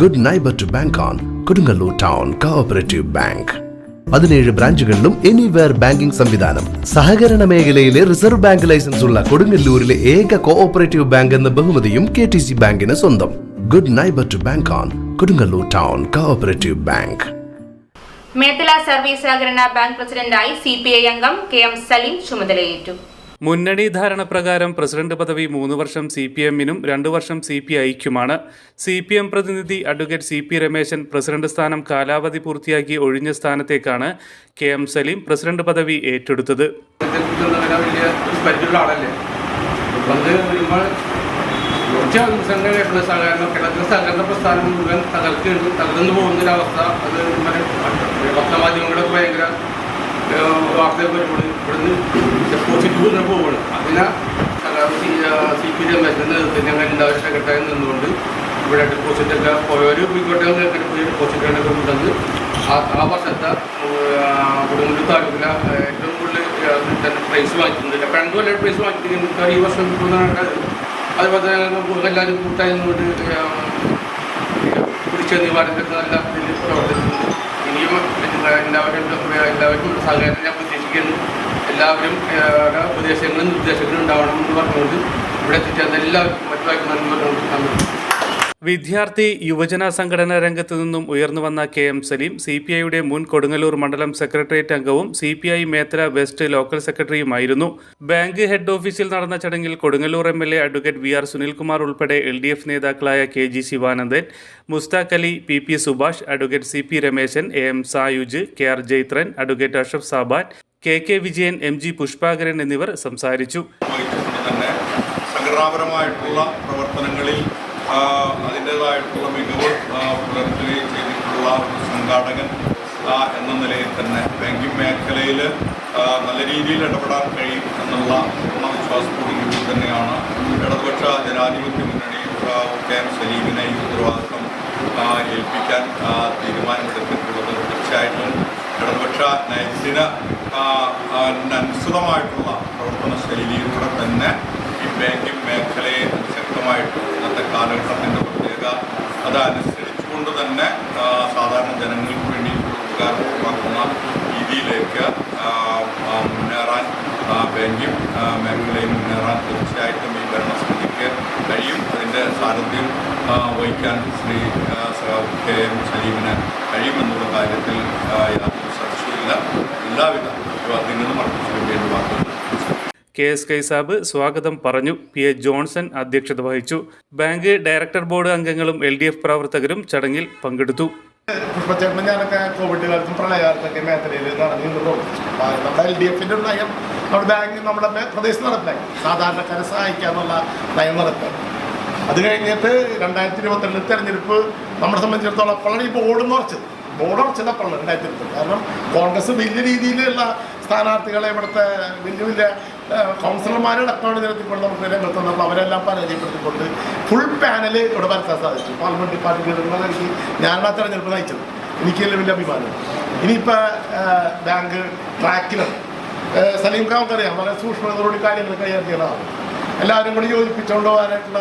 Good neighbour to bank on Kodungallur town cooperative bank പതിനേഴ് ബ്രാഞ്ചുകളിലും anywhere banking സംവിധാനം. സഹകരണ മേഖലയിലെ റിസർവ് ബാങ്ക് ലൈസൻസ് ഉള്ള കൊടുങ്ങല്ലൂരിലെ ഏക കോഓപ്പറേറ്റീവ് ബാങ്ക് എന്ന ബഹുമതിയും കെ ടി സി ബാങ്കിന് സ്വന്തം. Good neighbour to bank on Kodungallur town cooperative bank Methala service സഹകരണ ബാങ്ക് പ്രസിഡന്റായി സി പി ഐ അംഗം കെ എം സലീം ചുമതലയേറ്റു. മുന്നണി ധാരണ പ്രകാരം പ്രസിഡന്റ് പദവി മൂന്ന് വർഷം സി പി എമ്മിനും രണ്ടു വർഷം സി പി ഐക്കുമാണ്. സി പി എം പ്രതിനിധി advocate C P Rameshan president സ്ഥാനം കാലാവധി പൂർത്തിയാക്കി ഒഴിഞ്ഞ സ്ഥാനത്തേക്കാണ് കെ എം സലീം പ്രസിഡന്റ് പദവി ഏറ്റെടുത്തത്. സഹകരണം സഹകരണ പ്രസ്ഥാനം ഭയങ്കര വാർത്തയൊക്കെ വരുമ്പോൾ ഇവിടുന്ന് ഡെപ്പോസിറ്റ് ഇങ്ങനെ പോവുകയാണ് അതിനാ സി പി രമേശന്റെ നേതൃത്വത്തിൽ ഞങ്ങൾ എല്ലാവരും സെക്രട്ടറി നിന്നുകൊണ്ട് ഇവിടെ ഡെപ്പോസിറ്റൊക്കെ പോയവർ പോയിക്കോട്ടെ പോയി ഡെപ്പോസിറ്റുകളൊക്കെ കൊണ്ടുവന്ന് ആ വർഷത്തെ കൊടുങ്ങല്ലൂർ താലൂക്കിലെ ഏറ്റവും കൂടുതൽ പ്രൈസ് വാങ്ങിക്കുന്നുണ്ട് അപ്പം രണ്ടു പ്രൈസ് വാങ്ങിക്കുന്നത് ഈ വർഷം കിട്ടുന്നതാണ് അതുപോലെ തന്നെ എല്ലാവരും കൂട്ടായി നിന്നുകൊണ്ട് കുടിശ്ശ നിവാരണത്തിനൊക്കെ നല്ല ഇതിൽ എല്ലാവരും എല്ലാവർക്കും സഹകരണം ഞാൻ എല്ലാവരും ഉപദേശങ്ങളും നിർദ്ദേശങ്ങളും ഉണ്ടാവണം എന്ന് പറഞ്ഞുകൊണ്ട് ഇവിടെ എത്തിച്ചേർന്ന എല്ലാവർക്കും മറ്റു നന്ദി പറഞ്ഞുകൊണ്ട് നന്ദി. വിദ്യാർത്ഥി യുവജന സംഘടനാ രംഗത്ത് നിന്നും ഉയർന്നു വന്ന K M Saleem C P ഐയുടെ മുൻ കൊടുങ്ങല്ലൂർ മണ്ഡലം സെക്രട്ടേറിയറ്റ് അംഗവും C P I Methala west local സെക്രട്ടറിയുമായിരുന്നു. Bank head ഓഫീസിൽ നടന്ന ചടങ്ങിൽ Kodungallur M L A advocate V R Sunilkumar ഉൾപ്പെടെ എൽ ഡി എഫ് നേതാക്കളായ K G Sivanandan Mushtaq Ali P P Subhash advocate C P Rameshan A M Sayuj K R Jaithran advocate Ashraf Saban K K Vijayan M G Pushpakaran എന്നിവർ സംസാരിച്ചു. പ്രവർത്തനങ്ങളിൽ അതിന്റേതായിട്ടുള്ള മികവ് പുലർത്തുകയും ചെയ്തിട്ടുള്ള സംഘാടകൻ എന്ന നിലയിൽ തന്നെ ബാങ്കിങ് മേഖലയിൽ നല്ല രീതിയിൽ ഇടപെടാൻ കഴിയും എന്നുള്ള പൂർണ വിശ്വാസത്തോടു കൂടി തന്നെയാണ് ഇടതുപക്ഷ ജനാധിപത്യ മുന്നണി കെ എം സലീമിനെ ഈ ഉത്തരവാദിത്വം ഏൽപ്പിക്കാൻ തീരുമാനമെടുത്തിട്ടുള്ളത് തീർച്ചയായിട്ടും ഇടതുപക്ഷ നയത്തിന് അനുസൃതമായിട്ടുള്ള പ്രവർത്തന ശൈലിയിലൂടെ തന്നെ ബാങ്കിങ് മേഖലയെ ശക്തമായിട്ട് ഇന്നത്തെ കാലഘട്ടത്തിന്റെ പ്രത്യേകത അതനുസരിച്ചുകൊണ്ട് തന്നെ സാധാരണ ജനങ്ങൾക്ക് വേണ്ടി ഉപകാരപ്രദമാക്കുന്ന രീതിയിലേക്ക് മുന്നേറാൻ ബാങ്കിങ് മേഖലയിൽ മുന്നേറാൻ തീർച്ചയായിട്ടും ഈ ഭരണസമിതിക്ക് കഴിയും. അതിന്റെ ആ, വഹിക്കാൻ ശ്രീ കെ എം സലീമിന് കഴിയുമെന്നുള്ള കാര്യത്തിൽ യാതൊരു സംശയമില്ല എല്ലാവിധ കെ എസ് കൈസാബ് സ്വാഗതം പറഞ്ഞു. പി എ ജോൺസൺ അധ്യക്ഷത വഹിച്ചു. ബാങ്ക് ഡയറക്ടർ ബോർഡ് അംഗങ്ങളും എൽ ഡി എഫ് പ്രവർത്തകരും ചടങ്ങിൽ പങ്കെടുത്തു. നമ്മുടെ പ്രദേശത്ത് നടപ്പിലായി. സാധാരണക്കാരെ സഹായിക്കാന്നുള്ള നയം നടപ്പായി അത് കഴിഞ്ഞിട്ട് രണ്ടായിരത്തി ഇരുപത്തിരണ്ടിൽ തെരഞ്ഞെടുപ്പ് നമ്മളെ സംബന്ധിച്ചിടത്തോളം അപ്പോഴാണ് ഈ ബോർഡ് നിറച്ചത് ബോർഡ് നിറച്ചത് അപ്പോഴാണ് രണ്ടായിരത്തി ഇരുപത്തി കാരണം കോൺഗ്രസ് വലിയ രീതിയിലുള്ള സ്ഥാനാർത്ഥികളെ ഇവിടുത്തെ വലിയ വലിയ കൗൺസിലർമാരടക്കമാണ് നിരത്തിക്കൊണ്ട് നമുക്ക് രംഗത്ത് വന്നപ്പോൾ അവരെല്ലാം പരാജയപ്പെടുത്തിക്കൊണ്ട് ഫുൾ പാനൽ ഇവിടെ വരുത്താൻ സാധിച്ചു. പാർലമെന്റ് പാർട്ടി എനിക്ക് ഞാനാണ് തെരഞ്ഞെടുപ്പ് നയിച്ചത്. എനിക്ക് വലിയ അഭിമാനം. ഇനിയിപ്പോൾ ബാങ്ക് ട്രാക്കിലാണ് സലീം ഖാൻ അറിയാം വളരെ സൂക്ഷ്മതയോട് കാര്യങ്ങൾ കൈകാര്യം ചെയ്യുന്ന ആളാണ് എല്ലാവരും കൂടി യോജിപ്പിച്ചുകൊണ്ട് പോകാനായിട്ടുള്ള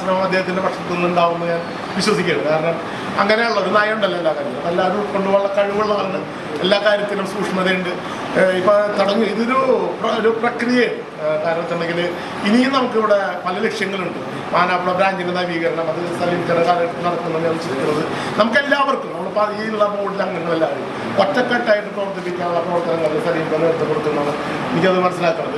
ശ്രമം അദ്ദേഹത്തിന്റെ പക്ഷത്തു നിന്നുണ്ടാവുമെന്ന് ഞാൻ വിശ്വസിക്കുകയാണ് കാരണം അങ്ങനെയുള്ള ഒരു നയമുണ്ടല്ലോ എല്ലാ കാര്യത്തിലും. എല്ലാവരും ഉൾക്കൊണ്ടുപോകാനുള്ള കഴിവുള്ള ആളുണ്ട് എല്ലാ കാര്യത്തിലും സൂക്ഷ്മതയുണ്ട്. ഇപ്പോൾ ഇപ്പൊ തുടങ്ങി ഇതൊരു ഒരു പ്രക്രിയയാണ്. ഏഹ് കാരണം വെച്ചിട്ടുണ്ടെങ്കിൽ ഇനിയും നമുക്കിവിടെ പല ലക്ഷ്യങ്ങളുണ്ട്. മാനാപ്പുഴ ബ്രാഞ്ചിന്റെ നവീകരണം അത് സലീമിന്റെ കാലഘട്ടത്തിൽ നടക്കുന്നത് ഞാൻ ചിന്തിക്കുന്നത് നമുക്ക് എല്ലാവർക്കും നമ്മളിപ്പോൾ ഈ ഉള്ള ബോർഡിലെ അംഗങ്ങളെല്ലാവരും ഒറ്റക്കെട്ടായിട്ട് പ്രവർത്തിപ്പിക്കാനുള്ള പ്രവർത്തനങ്ങൾ സലീമിന്റെ നേതൃത്വം കൊടുക്കുന്നതാണ് എനിക്കത് മനസ്സിലാക്കുന്നത്.